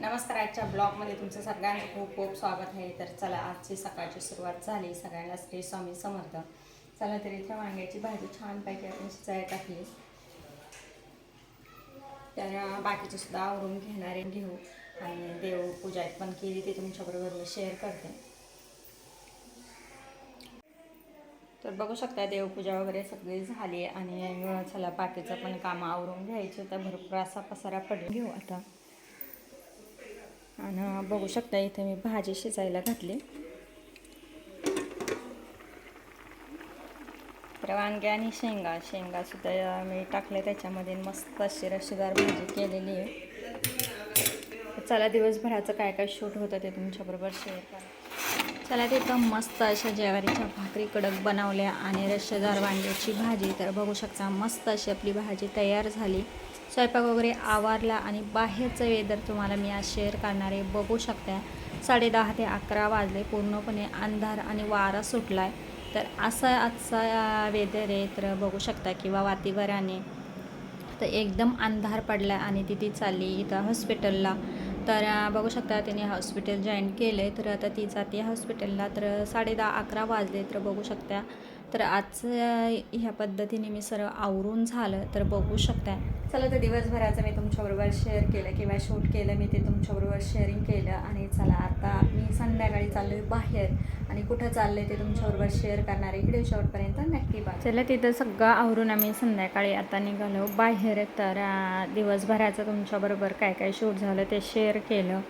नमस्कार आजच्या ब्लॉगमध्ये तुमचं सगळ्यांचं खूप खूप स्वागत आहे. तर चला आजची सकाळची सुरुवात झाली. सगळ्यांना श्री स्वामी समर्थ. चला तर इथे वांग्याची भाजी छानपैकी आपण शिजायला टाकली. तर बाकीचे सुद्धा आवरून घेणारे घेऊ. आणि देवपूजा पण केली ती तुमच्याबरोबर मी शेअर करते. तर बघू शकता देवपूजा वगैरे सगळी झाली. आणि चला बाकीचं पण काम आवरून घ्यायचं. तर भरपूर असा पसारा पडून घेऊ आता. आणि बघू शकता इथे मी भाजी शिजायला घातली. तर वांगे आणि शेंगा शेंगा सुद्धा मी टाकले त्याच्यामध्ये मस्त अशी रशीदार भाजी केलेली आहे. चला दिवसभराचं काय काय शूट होतं ते तुमच्याबरोबर शेअर करा. चला ते एकदम मस्त अशा ज्वारीच्या भाकरी कडक बनवल्या आणि रश्शेदार वांग्याची भाजी. तर बघू शकता मस्त अशी आपली भाजी तयार झाली. स्वयंपाक वगैरे आवारला आणि बाहेरचं वेदर तुम्हाला मी आज शेअर करणार आहे. बघू शकता साडे दहा ते अकरा वाजले. पूर्णपणे अंधार आणि वारा सुटला आहे तर असा आजचा वेदर आहे. तर बघू शकता किंवा वातीवराने तर एकदम अंधार पडला आणि तिथे चालली इथं हॉस्पिटलला तर बघू शकता तिने हॉस्पिटल जॉईन केलं आहे तर आता ती जाते हॉस्पिटलला. तर साडे दहा अकरा वाजले. तर बघू शकता तर आज ह्या पद्धतीने मी सर्व आवरून झालं तर बघू शकता चला तर दिवसभराचं मी तुमच्याबरोबर शेअर केलं किंवा शूट केलं मी ते तुमच्याबरोबर शेअरिंग केलं आणि चला आता मी संध्याकाळी चाललो आहे बाहेर आणि कुठं चाललं ते तुमच्याबरोबर शेअर करणार आहे व्हिडिओ शेवटपर्यंत नक्की बघा. चला तिथं सगळं आवरून आम्ही संध्याकाळी आता निघालो बाहेर. तर दिवसभराचं तुमच्याबरोबर काय काय शूट झालं ते शेअर केलं.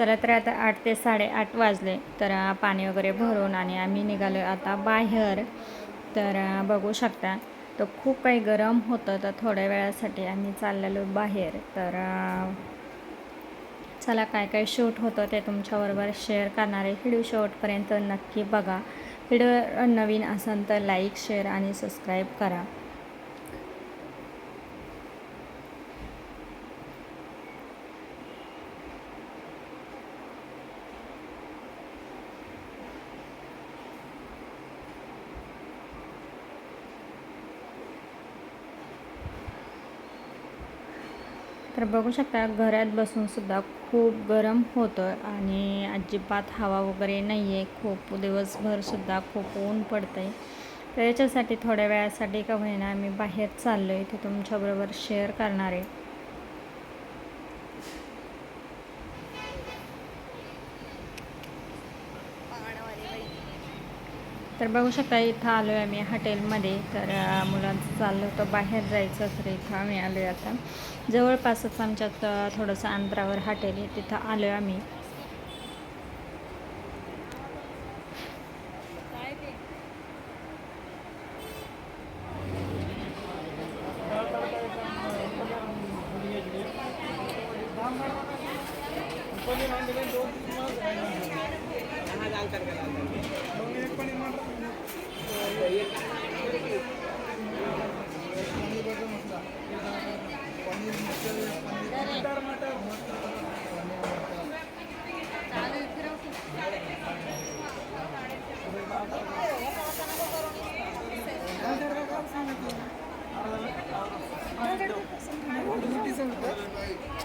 चला तर आता आठ ते साडेआठ वाजले. तर पाणी वगैरे भरून आणि आम्ही निघालो आता बाहेर. तर बघू शकता तर खूप काही गरम होतं तर थोड्या वेळासाठी आम्ही चाललेलो बाहेर. तर चला काय काय शूट होतं ते तुमच्याबरोबर शेअर करणारे व्हिडिओ शेवटपर्यंत नक्की बघा. व्हिडिओ नवीन असेल तर लाईक शेअर आणि सबस्क्राईब करा. तर बघू शकता घरात बसूनसुद्धा खूप गरम होतं आणि अजिबात हवा वगैरे नाही आहे खूप दिवसभरसुद्धा खूप ऊन पडतं आहे तर याच्यासाठी थोड्या वेळासाठी का होईना आम्ही बाहेर चाललो आहे ते तुमच्याबरोबर शेअर करणार आहे. तर बघू शकता इथं आलो आहे आम्ही हॉटेलमध्ये. तर मुलांचं चाललं होतं बाहेर जायचं तर इथं आम्ही आलो आहे आता. जवळपासच आमच्यात थोडंसं अंतरावर हॉटेल आहे तिथं आलो आहे आम्ही.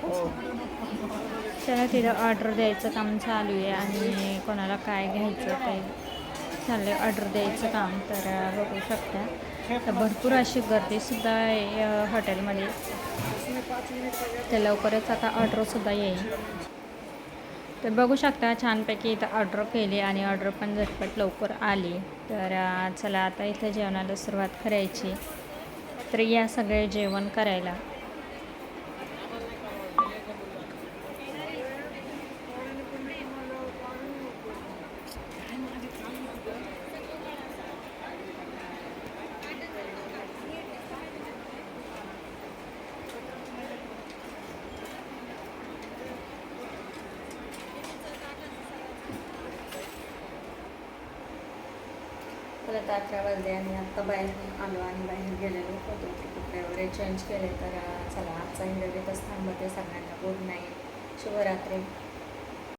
Oh. चला तिथं ऑर्डर द्यायचं काम चालू आहे आणि कोणाला काय घ्यायचं ते चाललं आहे ऑर्डर द्यायचं काम तर बघू शकता. तर भरपूर अशी गर्दीसुद्धा आहे हॉटेलमध्ये तर लवकरच आता ऑर्डरसुद्धा येईल. तर बघू शकता छानपैकी इथं ऑर्डर केली आणि ऑर्डर पण झटपट लवकर आली. तर चला आता इथं जेवणाला सुरुवात करायची. तर या सगळे जेवण करायला. तर अकरा वाजले आणि आत्ता बाहेर आलो आणि बाहेर गेलेलो होतो. कपडे वगैरे चेंज केले तर चला आजचा इंटरव्ह्यू तर थांबते सगळ्यांना गुड नाईट शुभरात्री.